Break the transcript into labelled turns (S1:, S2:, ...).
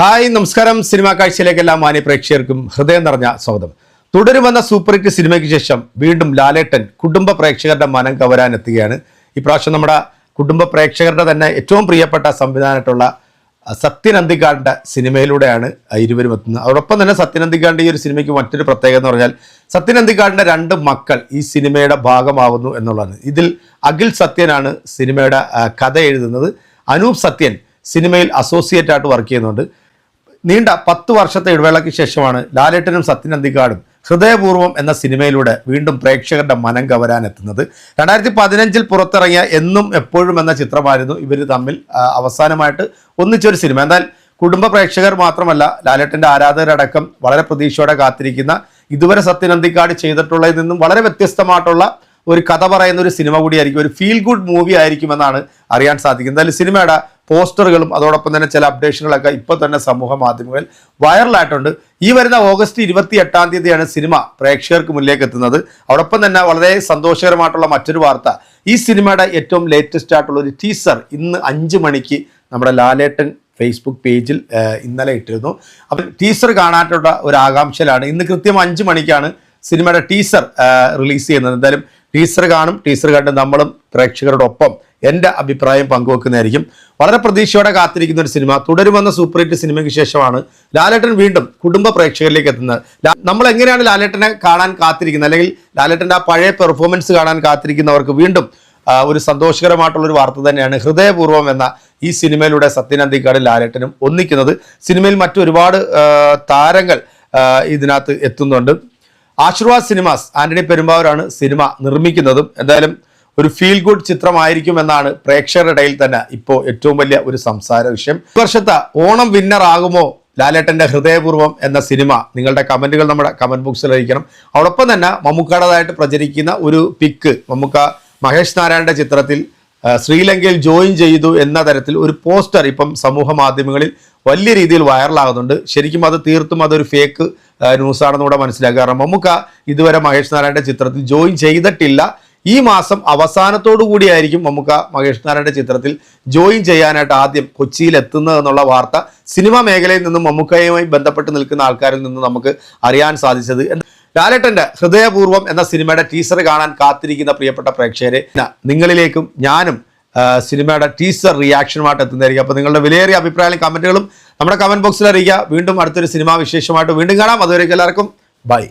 S1: Hi നമസ്കാരം. Cinema കാഴ്ചയിലേക്ക് എല്ലാ മാന്യ പ്രേക്ഷകർക്കും ഹൃദയം നിറഞ്ഞ സ്വാഗതം. തുടരുമെന്ന സൂപ്പർ ഹിറ്റ് സിനിമയ്ക്ക് ശേഷം വീണ്ടും ലാലേട്ടൻ കുടുംബ പ്രേക്ഷകരുടെ മനം കവരാൻ എത്തുകയാണ് ഇപ്രാവശ്യം നമ്മുടെ കുടുംബ പ്രേക്ഷകരുടെ തന്നെ ഏറ്റവും പ്രിയപ്പെട്ട സംവിധാനമായിട്ടുള്ള സത്യൻ അന്തിക്കാടിന്റെ സിനിമയിലൂടെയാണ് ഇരുവരും എത്തുന്നത്. അതോടൊപ്പം തന്നെ സത്യൻ അന്തിക്കാടിന്റെ ഈ ഒരു സിനിമയ്ക്ക് മറ്റൊരു പ്രത്യേകത എന്ന് പറഞ്ഞാൽ സത്യൻ അന്തിക്കാടിന്റെ രണ്ട് മക്കൾ ഈ സിനിമയുടെ ഭാഗമാകുന്നു എന്നുള്ളതാണ്. ഇതിൽ അഖിൽ സത്യനാണ് സിനിമയുടെ കഥ എഴുതുന്നത്. അനൂപ് സത്യൻ സിനിമയിൽ അസോസിയേറ്റ് ആയിട്ട് വർക്ക് ചെയ്യുന്നുണ്ട്. നീണ്ട പത്ത് വർഷത്തെ ഇടവേളയ്ക്ക് ശേഷമാണ് ലാലേട്ടനും സത്യനന്ദിക്കാടും ഹൃദയപൂർവം എന്ന സിനിമയിലൂടെ വീണ്ടും പ്രേക്ഷകരുടെ മനം കവരാനെത്തുന്നത് രണ്ടായിരത്തി പതിനഞ്ചിൽ പുറത്തിറങ്ങിയ എന്നും എപ്പോഴും എന്ന ചിത്രമായിരുന്നു ഇവർ തമ്മിൽ അവസാനമായിട്ട് ഒന്നിച്ചൊരു സിനിമ. എന്നാൽ കുടുംബ പ്രേക്ഷകർ മാത്രമല്ല ലാലേട്ടന്റെ ആരാധകരടക്കം വളരെ പ്രതീക്ഷയോടെ കാത്തിരിക്കുന്ന ഇതുവരെ സത്യനന്ദിക്കാട് ചെയ്തിട്ടുള്ളതിൽ നിന്നും വളരെ വ്യത്യസ്തമായിട്ടുള്ള ഒരു കഥ പറയുന്ന ഒരു സിനിമ കൂടിയായിരിക്കും ഒരു ഫീൽ ഗുഡ് മൂവി ആയിരിക്കുമെന്നാണ് അറിയാൻ സാധിക്കുന്നത്. എന്തായാലും സിനിമയുടെ പോസ്റ്ററുകളും അതോടൊപ്പം തന്നെ ചില അപ്ഡേഷനുകളൊക്കെ ഇപ്പോൾ തന്നെ സമൂഹ മാധ്യമങ്ങളിൽ വൈറലായിട്ടുണ്ട്. ഈ വരുന്ന ഓഗസ്റ്റ് ഇരുപത്തി എട്ടാം തീയതിയാണ് സിനിമ പ്രേക്ഷകർക്ക് മുന്നിലേക്ക് എത്തുന്നത്. അതോടൊപ്പം തന്നെ വളരെ സന്തോഷകരമായിട്ടുള്ള മറ്റൊരു വാർത്ത. ഈ സിനിമയുടെ ഏറ്റവും ലേറ്റസ്റ്റ് ആയിട്ടുള്ള ഒരു ടീസർ ഇന്ന് അഞ്ച് മണിക്ക് നമ്മുടെ ലാലേട്ടൻ ഫേസ്ബുക്ക് പേജിൽ ഇന്നലെ ഇട്ടിരുന്നു. അപ്പം ടീസർ കാണാനുള്ള ഒരു ആകാംക്ഷയിലാണ് ഇന്ന് കൃത്യം അഞ്ച് മണിക്കാണ് സിനിമയുടെ ടീസർ റിലീസ് ചെയ്യുന്നത്. എന്തായാലും ടീസർ കാണും. ടീസർ കണ്ട് നമ്മളും പ്രേക്ഷകരോടൊപ്പം എന്റെ അഭിപ്രായം പങ്കുവെക്കുന്നതായിരിക്കും. വളരെ പ്രതീക്ഷയോടെ കാത്തിരിക്കുന്ന ഒരു സിനിമ തുടരുമെന്ന സൂപ്പർ ഹിറ്റ് സിനിമയ്ക്ക് ശേഷമാണ് ലാലേട്ടൻ വീണ്ടും കുടുംബ പ്രേക്ഷകരിലേക്ക് എത്തുന്നത്. നമ്മൾ എങ്ങനെയാണ് ലാലേട്ടനെ കാണാൻ കാത്തിരിക്കുന്നത്? അല്ലെങ്കിൽ ലാലേട്ടന്റെ ആ പഴയ പെർഫോമൻസ് കാണാൻ കാത്തിരിക്കുന്നവർക്ക് വീണ്ടും ഒരു സന്തോഷകരമായിട്ടുള്ള ഒരു വാർത്ത തന്നെയാണ് ഹൃദയപൂർവം എന്ന ഈ സിനിമയിലൂടെ സത്യനന്ദിക്കാട് ലാലേട്ടനും ഒന്നിക്കുന്നത്. സിനിമയിൽ മറ്റൊരുപാട് താരങ്ങൾ ഇതിനകത്ത് എത്തുന്നുണ്ട്. ആശീർവാദ് സിനിമാസ് ആന്റണി പെരുമ്പാവൂരാണ് സിനിമ നിർമ്മിക്കുന്നതും. എന്തായാലും ഒരു ഫീൽ ഗുഡ് ചിത്രമായിരിക്കും എന്നാണ് പ്രേക്ഷകരുടെ ഇടയിൽ തന്നെ ഇപ്പോൾ ഏറ്റവും വലിയ ഒരു സംസാര വിഷയം. ഈ വർഷത്തെ ഓണം വിന്നർ ആകുമോ ലാലേട്ടന്റെ ഹൃദയപൂർവം എന്ന സിനിമ? നിങ്ങളുടെ കമന്റുകൾ നമ്മുടെ കമന്റ് ബോക്സിൽ അറിയിക്കണം. അതോടൊപ്പം തന്നെ മമ്മൂക്കയുടേതായിട്ട് പ്രചരിക്കുന്ന ഒരു പിക്ക് മമ്മൂക്ക മഹേഷ് നാരായണന്റെ ചിത്രത്തിൽ ശ്രീലങ്കയിൽ ജോയിൻ ചെയ്തു എന്ന തരത്തിൽ ഒരു പോസ്റ്റർ ഇപ്പം സമൂഹ മാധ്യമങ്ങളിൽ വലിയ രീതിയിൽ വൈറലാകുന്നുണ്ട്. ശരിക്കും അത് തീർത്തും അതൊരു ഫേക്ക് ന്യൂസാണെന്ന് കൂടെ മനസ്സിലാക്കുക. കാരണം മമ്മൂക്ക ഇതുവരെ മഹേഷ് നാരായണന്റെ ചിത്രത്തിൽ ജോയിൻ ചെയ്തിട്ടില്ല. ഈ മാസം അവസാനത്തോടു കൂടിയായിരിക്കും മമ്മൂക്ക മഹേഷ് നാരായണന്റെ ചിത്രത്തിൽ ജോയിൻ ചെയ്യാനായിട്ട് ആദ്യം കൊച്ചിയിൽ എത്തുന്നത് എന്നുള്ള വാർത്ത സിനിമാ മേഖലയിൽ നിന്നും മമ്മൂക്കയുമായി ബന്ധപ്പെട്ട് നിൽക്കുന്ന ആൾക്കാരിൽ നിന്നും നമുക്ക് അറിയാൻ സാധിച്ചത്. ലാലട്ടന്റെ ഹൃദയപൂർവം എന്ന സിനിമയുടെ ടീസർ കാണാൻ കാത്തിരിക്കുന്ന പ്രിയപ്പെട്ട പ്രേക്ഷകരെ നിങ്ങളിലേക്കും ഞാനും സിനിമയുടെ ടീസർ റിയാക്ഷനുമായിട്ട് എത്തുന്നതായിരിക്കും. അപ്പോൾ നിങ്ങളുടെ വിലയേറിയ അഭിപ്രായങ്ങളും കമന്റുകളും നമ്മുടെ കമന്റ് ബോക്സിൽ അറിയിക്കുക. വീണ്ടും അടുത്തൊരു സിനിമാ വിശേഷമായിട്ട് വീണ്ടും കാണാം. അതുവരേക്കും എല്ലാവർക്കും ബൈ.